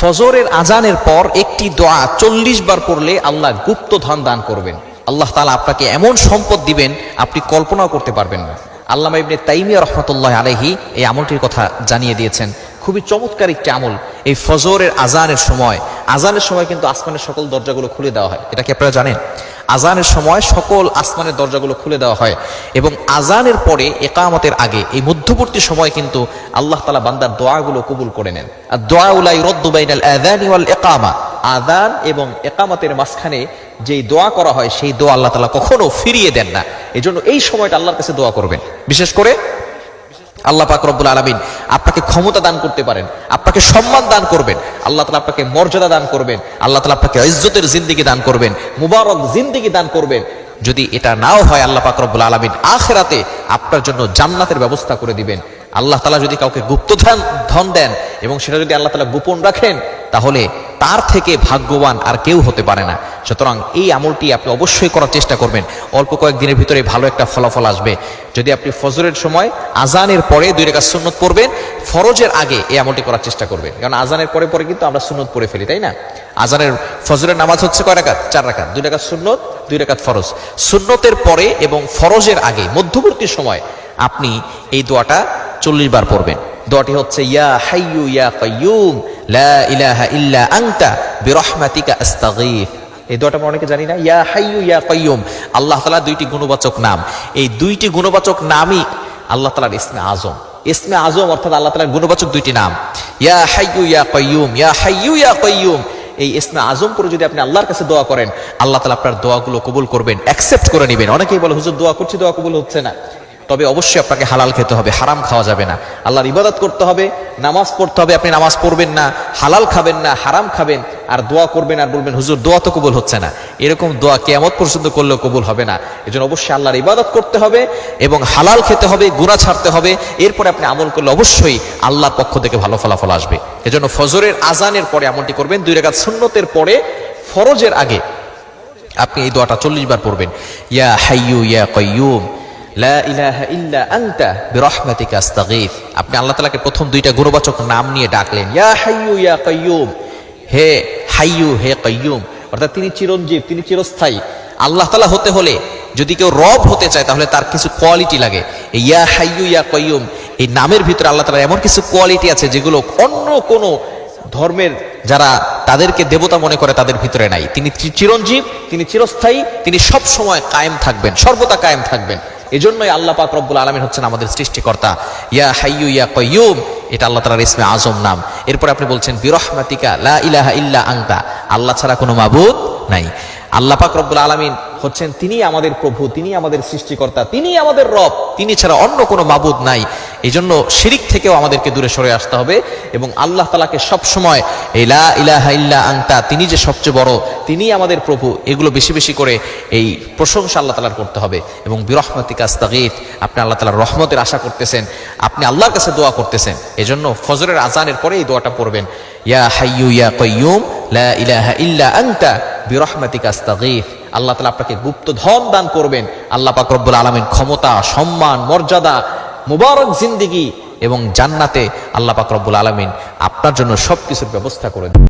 ফজরের আজানের পর একটি দোয়া চল্লিশ বার পড়লে আল্লাহ গুপ্ত ধন দান করবেন। আল্লাহ তালা আপনাকে এমন সম্পদ দিবেন, আপনি কল্পনাও করতে পারবেন না। আল্লামা ইবনে তাইমিয়া রহমতুল্লাহ আলহি এই আমলটির কথা জানিয়ে দিয়েছেন। খুবই চমৎকার একটি আমল এই ফজরের আজানের সময়। আজানের সময় কিন্তু আসমানের সকল দরজাগুলো খুলে দেওয়া হয়। এটা কি আপনারা জানেন? আজানের সময় সকল আসমানের দরজাগুলো খুলে দেওয়া হয় এবং আজানের পরে একামতের আগে, এই মধ্যবর্তী সময় কিন্তু আল্লাহ তালা বান্দার দোয়াগুলো কবুল করে নেন। আর দোয়া উলাই রদ্দুবাইনাল আদানি ওয়াল একামা আদান এবং একামতের মাঝখানে যেই দোয়া করা হয়, সেই দোয়া আল্লাহ তালা কখনো ফিরিয়ে দেন না। এই জন্য এই সময়টা আল্লাহর কাছে দোয়া করবেন। বিশেষ করে আল্লাহ পাক রব্বুল আলমিন আপনাকে ক্ষমতা দান করতে পারেন, আপনাকে সম্মান দান করবেন, আল্লাহ তালা আপনাকে মর্যাদা দান করবেন, আল্লাহ তালা আপনাকে ইজ্জতের জিন্দিগি দান করবেন, মুবারক জিন্দিগি দান করবেন। যদি এটা নাও হয় আল্লাহ পাক রব্বুল আলমিন, আখেরাতে আপনার জন্য জান্নাতের ব্যবস্থা করে দিবেন। আল্লাহ তালা যদি কাউকে গুপ্তধন ধন দেন এবং সেটা যদি আল্লাহ তালা গোপন রাখেন, তাহলে তার থেকে ভাগ্যবান আর কেউ হতে পারে না। সুতরাং এই আমলটি আপনি অবশ্যই করার চেষ্টা করবেন। অল্প কয়েকদিনের ভিতরে ভালো একটা ফলাফল আসবে। যদি আপনি ফজরের সময় আজানের পরে দুই রেখা সুন্নত পড়বেন, ফরজের আগে এই আমলটি করার চেষ্টা করবেন। কারণ আজানের পরে পরে কিন্তু আমরা সুন্নত পড়ে ফেলি, তাই না? আজানের ফজরের নামাজ হচ্ছে কয় রাকাত? চার রাকাত। দুই রাকাত সুন্নত, দুই রাকাত ফরজ। সুন্নতের পরে এবং ফরজের আগে মধ্যবর্তী সময় আপনি এই দোয়াটা চল্লিশ বার পড়বেন। দোয়াটি হচ্ছে, ইয়া হাইয়ু, ইয়া কাইয়ুম, লা ইলাহা ইল্লা আনতা বিরহমাতিকা আস্তাগীথ এই দোয়াটা আমরা অনেকে জানি না। ইয়া হাইয়ু, ইয়া কাইয়ুম। আল্লাহ তাআলা দুইটি গুণবাচক নাম। এই দুইটি গুণবাচক নামই আল্লাহ তাআলার ইসমে আজম। ইসমে আজম অর্থাৎ আল্লাহ তাআলার গুণবাচক দুইটি নাম। ইয়া হাইয়ু, ইয়া কাইয়ুম। ইয়া হাইয়ু, ইয়া কাইয়ুম। এই ইসমে আজম করে যদি আপনি আল্লাহর কাছে দোয়া করেন, আল্লাহ তালা আপনার দোয়াগুলো কবুল করবেন অ্যাকসেপ্ট করে নেবেন। অনেকেই বলে, হুজুর, দোয়া করছি, দোয়া কবুল হচ্ছে না। তবে অবশ্যই আপনাকে হালাল খেতে হবে, হারাম খাওয়া যাবে না। আল্লাহর ইবাদত করতে হবে, নামাজ পড়তে হবে, আপনি নামাজ পড়বেন না, হালাল খাবেন না, হারাম খাবেন, আর দোয়া করবেন আর বলবেন, হুজুর, দোয়া তো কবুল হচ্ছে না। এরকম দোয়া কেমত পর্যন্ত করলেও কবুল হবে না। এজন্য অবশ্যই আল্লাহর ইবাদত করতে হবে এবং হালাল খেতে হবে গুণা ছাড়তে হবে। এরপরে আপনি আমল করলে অবশ্যই আল্লাহর পক্ষ থেকে ভালো ফলাফল আসবে। এজন্য ফজরের আজানের পরে আমলটি করবেন, দুই রেখা সুন্নতের পরে ফরজের আগে আপনি এই দোয়াটা চল্লিশ বার পড়বেন, ইয়া হাইয়ু ইয়া কয়ুম আপনি আল্লাহ তাআলাকে প্রথম দুইটা গুণবাচক নাম নিয়ে ডাকলেন, ইয়া হাইয়ু, ইয়া কাইয়ুম। হে হাইয়ু, হে কাইয়ুম। অর্থাৎ তিনি চিরঞ্জীব, তিনি চিরস্থায়ী। আল্লাহ তাআলা হতে হলে যদি কেউ রব হতে চায়, তাহলে তার কিছু কোয়ালিটি লাগে। ইয়া হাইয়ু, ইয়া কাইয়ুম, এই নামের ভিতরে আল্লাহ তাআলা এমন কিছু কোয়ালিটি আছে যেগুলো অন্য কোনো ধর্মের যারা তাদেরকে দেবতা মনে করে তাদের ভিতরে নাই। তিনি চিরঞ্জীব, তিনি চিরস্থায়ী, তিনি সব সময় কায়েম থাকবেন, সর্বদা কায়েম থাকবেন। এজন্যই আল্লাহ পাক রব্বুল আলমিন হচ্ছেন আমাদের সৃষ্টিকর্তা। ইয়া হাইয়ু ইয়া কয়ুম এটা আল্লাহ তালার ইসমে আজম নাম। এরপর আপনি বলছেন, বিরহমাতিকা লা ইলাহা ইল্লা আংতা আল্লাহ ছাড়া কোনো মাবুদ নাই। আল্লাহ পাক রব্বুল আলমিন হচ্ছেন তিনি আমাদের প্রভু তিনি আমাদের সৃষ্টিকর্তা তিনি আমাদের রব তিনি ছাড়া অন্য কোনো মাবুদ নাই। এই জন্য শিরিক থেকেও আমাদেরকে দূরে সরে আসতে হবে এবং আল্লাহ তালাকে সবসময় এই লা ইলাহা ইল্লা আংতা তিনি যে সবচেয়ে বড়, তিনি আমাদের প্রভু, এগুলো বেশি বেশি করে এই প্রশংসা আল্লাহ তালার করতে হবে এবং বিরহমতিকা আস্তাগিত, আপনি আল্লাহ তালার রহমতের আশা করতেছেন, আপনি আল্লাহর কাছে দোয়া করতেছেন, এজন্য ফজরের আজানের পরে এই দোয়াটা পড়বেন, ইয়া হাইয়ু ইয়া কয়ুম লা ইলাহা ইল্লা আনতা, বিরহমাতিকা আল্লাহ তাআলা আপনাকে গুপ্ত ধন দান করবেন, আল্লাহ পাক আলামিন ক্ষমতা, সম্মান, মর্যাদা মুবারক জিন্দিগি এবং জান্নাতে আল্লাহ পাক রব্বুল আলামিন আপনার জন্য সব কিছুর ব্যবস্থা করে দেন